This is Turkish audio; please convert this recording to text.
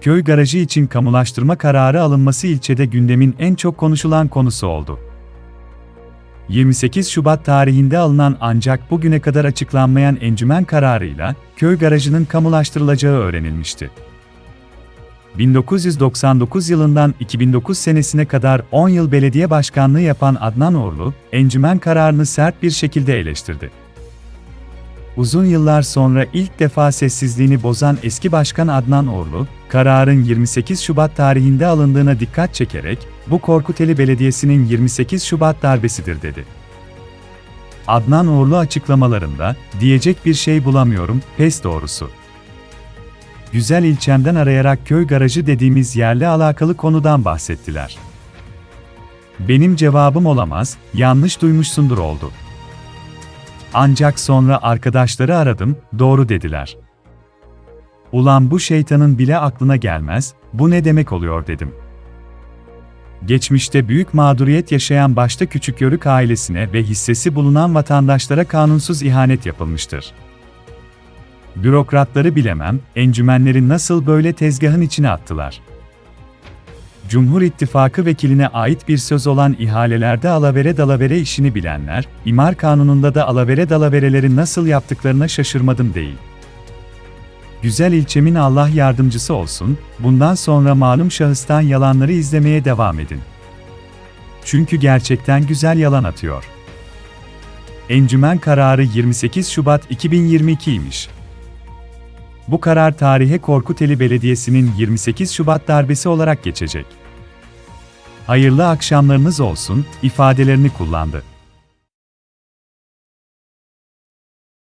köy garajı için kamulaştırma kararı alınması ilçede gündemin en çok konuşulan konusu oldu. 28 Şubat tarihinde alınan ancak bugüne kadar açıklanmayan encümen kararıyla köy garajının kamulaştırılacağı öğrenilmişti. 1999 yılından 2009 senesine kadar 10 yıl belediye başkanlığı yapan Adnan Orlu, encümen kararını sert bir şekilde eleştirdi. Uzun yıllar sonra ilk defa sessizliğini bozan eski başkan Adnan Orlu, kararın 28 Şubat tarihinde alındığına dikkat çekerek, bu Korkuteli Belediyesi'nin 28 Şubat darbesidir dedi. Adnan Orlu açıklamalarında, diyecek bir şey bulamıyorum, pes doğrusu. Güzel ilçemden arayarak köy garajı dediğimiz yerle alakalı konudan bahsettiler. Benim cevabım olamaz, yanlış duymuşsundur oldu. Ancak sonra arkadaşları aradım, doğru dediler. Ulan bu şeytanın bile aklına gelmez, bu ne demek oluyor dedim. Geçmişte büyük mağduriyet yaşayan başta Küçük Yörük ailesine ve hissesi bulunan vatandaşlara kanunsuz ihanet yapılmıştır. Bürokratları bilemem, encümenleri nasıl böyle tezgahın içine attılar. Cumhur İttifakı vekiline ait bir söz olan ihalelerde alavere dalavere işini bilenler, imar kanununda da alavere dalavereleri nasıl yaptıklarına şaşırmadım değil. Güzel ilçemin Allah yardımcısı olsun, bundan sonra malum şahıstan yalanları izlemeye devam edin. Çünkü gerçekten güzel yalan atıyor. Encümen kararı 28 Şubat 2022'ymiş. Bu karar tarihe Korkuteli Belediyesi'nin 28 Şubat darbesi olarak geçecek. Hayırlı akşamlarınız olsun ifadelerini kullandı.